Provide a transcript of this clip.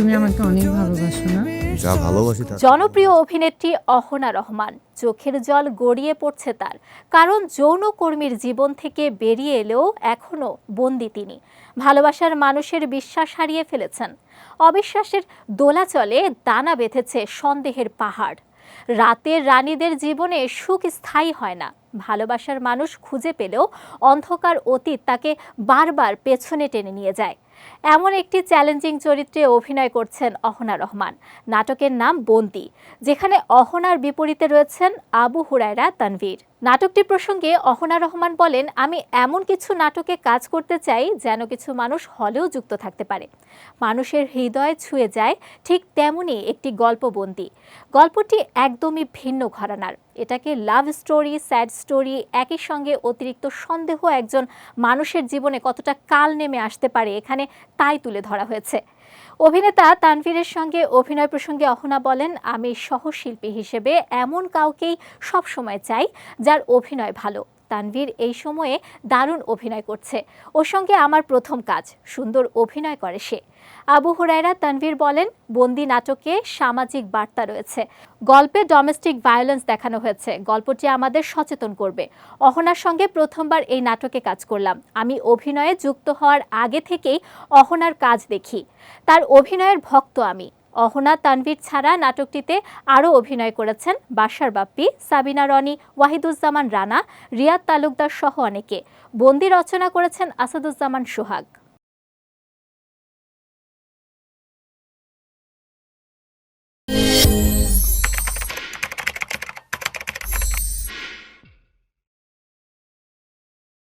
তুমি আমাকে অনেক ভালোবাসো না? যা ভালোবাসি তা জনপ্রিয় অভিনেত্রী অহনা রহমান চোখের জল গড়িয়ে পড়ছে তার কারণ যৌনকর্মীর জীবন থেকে বেরিয়ে এলেও এখনও বন্দি তিনি। ভালোবাসার মানুষের বিশ্বাস হারিয়ে ফেলেছেন। অবিশ্বাসের দোলাচলে দানা বেঁধেছে সন্দেহের পাহাড়। রাতের রানীদের জীবনে সুখ স্থায়ী হয় না। ভালোবাসার মানুষ খুঁজে পেলেও অন্ধকার অতীত তাকে বারবার পেছনে টেনে নিয়ে যায়। এমন একটি চ্যালেঞ্জিং চরিত্রে অভিনয় করছেন অহনা রহমান। নাটকের নাম বন্দি, যেখানে অহনার বিপরীতে রয়েছেন আবু হুরায়রা তানভীর। নাটকটি প্রসঙ্গে অহনা রহমান বলেন, আমি এমন কিছু নাটকে কাজ করতে চাই যেন কিছু মানুষ হলেও যুক্ত থাকতে পারে। মানুষের হৃদয় ছুঁয়ে যায় ঠিক তেমনই একটি গল্পবন্দি। গল্পটি একদমই ভিন্ন ঘরানার। এটাকে লাভ স্টোরি স্যাড স্টোরি একই সঙ্গে অতিরিক্ত সন্দেহ একজন মানুষের জীবনে কতটা কাল নেমে আসতে পারে এখানে তাই তুলে ধরা হয়েছে। অভিনেতা তানভীরের সঙ্গে অভিনয় প্রসঙ্গে অহনা বলেন, আমি সহশিল্পী হিসেবে এমন কাউকেই সবসময় চাই যার অভিনয় ভালো। তানভীর এই সময়ে দারুণ অভিনয় করছে। ওর সঙ্গে আমার প্রথম কাজ, সুন্দর অভিনয় করে সে। আবু হুরায়রা তানভীর বলেন, বন্দি নাটকে সামাজিক বার্তা রয়েছে। গল্পে ডোমেস্টিক ভায়োলেন্স দেখানো হয়েছে। গল্পটি আমাদের সচেতন করবে। অহনার সঙ্গে প্রথমবার এই নাটকে কাজ করলাম। আমি অভিনয়ে যুক্ত হওয়ার আগে থেকেই অহনার কাজ দেখি। তার অভিনয়ের ভক্ত আমি। অহনা তানভীর ছাড়া নাটকটিতে আরও অভিনয় করেছেন বাসার বাপ্পি, সাবিনা রনি, ওয়াহিদুজ্জামান রানা, রিয়াদ তালুকদার সহ অনেকে। বন্দি রচনা করেছেন আসাদুজ্জামান সোহাগ।